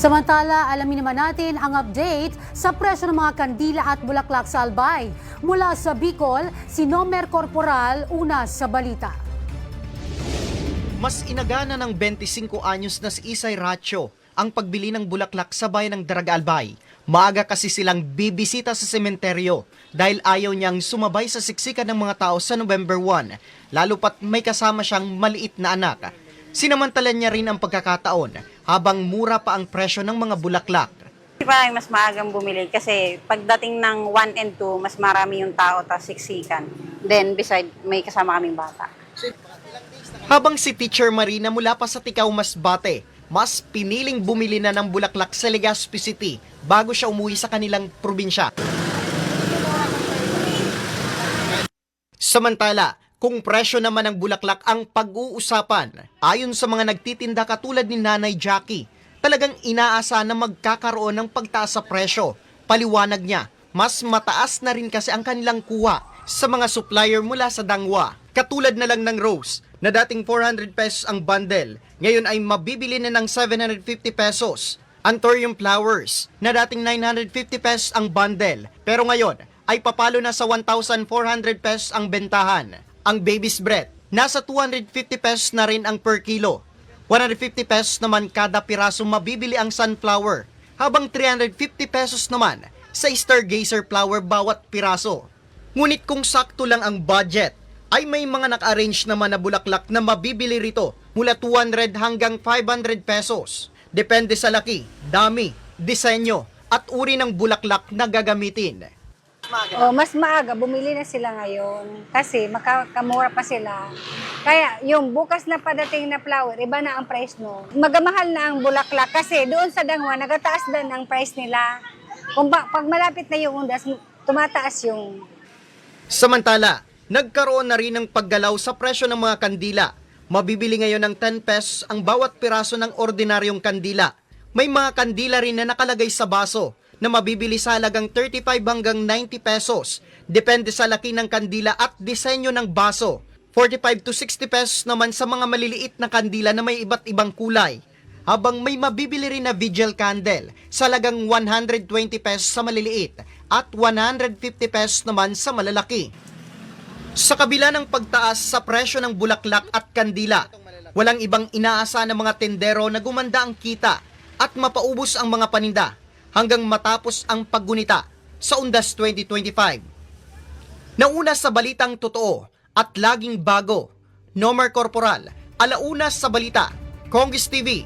Samantala, alamin naman natin ang update sa presyo ng mga kandila at bulaklak sa Albay. Mula sa Bicol, si Nomer Corporal, una sa balita. Mas inagana ng 25 anyos na si Isay Racho ang pagbili ng bulaklak sa bayan ng Daragalbay. Maaga kasi silang bibisita sa sementeryo dahil ayaw niyang sumabay sa siksikan ng mga tao sa November 1, lalo pat may kasama siyang maliit na anak. Sinamantala niya rin ang pagkakataon habang mura pa ang presyo ng mga bulaklak. Parang mas maagang bumili kasi pagdating ng 1 and 2, mas marami yung tao tapos siksikan. Then beside, may kasama kaming bata. Habang si Teacher Marina mula pa sa Tikaw Masbate, mas piniling bumili na ng bulaklak sa Legazpi City bago siya umuwi sa kanilang probinsya. Samantala, kung presyo naman ng bulaklak ang pag-uusapan, ayon sa mga nagtitinda katulad ni Nanay Jackie, talagang inaasa na magkakaroon ng pagtaas sa presyo. Paliwanag niya, mas mataas na rin kasi ang kanilang kuha sa mga supplier mula sa Dangwa. Katulad na lang ng rose na dating 400 pesos ang bundle, ngayon ay mabibili na ng 750 pesos. Anthurium flowers na dating 950 pesos ang bundle, pero ngayon ay papalo na sa 1,400 pesos ang bentahan. Ang baby's breath, nasa 250 pesos na rin ang per kilo. 150 pesos naman kada piraso mabibili ang sunflower, habang 350 pesos naman sa stargazer flower bawat piraso. Ngunit kung sakto lang ang budget, ay may mga naka-arrange naman na bulaklak na mabibili rito mula 200 hanggang 500 pesos. Depende sa laki, dami, disenyo, at uri ng bulaklak na gagamitin. Oh, mas maaga, bumili na sila ngayon kasi makakamura pa sila. Kaya yung bukas na padating na flower, iba na ang price no. Magamahal na ang bulaklak kasi doon sa dangwa, nagataas din ang price nila. Kung ba, pag malapit na yung undas, tumataas yung Samantala, nagkaroon na rin ng paggalaw sa presyo ng mga kandila. Mabibili ngayon ng 10 pesos ang bawat piraso ng ordinaryong kandila. May mga kandila rin na nakalagay sa baso na mabibili sa halagang 35 hanggang 90 pesos. Depende sa laki ng kandila at disenyo ng baso. 45 to 60 pesos naman sa mga maliliit na kandila na may iba't ibang kulay. Habang may mabibili rin na vigil candle sa halagang 120 pesos sa maliliit at 150 pesos naman sa malalaki. Sa kabila ng pagtaas sa presyo ng bulaklak at kandila, walang ibang inaasa ng mga tendero na gumanda ang kita at mapaubos ang mga paninda hanggang matapos ang paggunita sa Undas 2025. Nauna sa balitang totoo at laging bago, Nomer Corporal, alauna sa balita, Congress TV,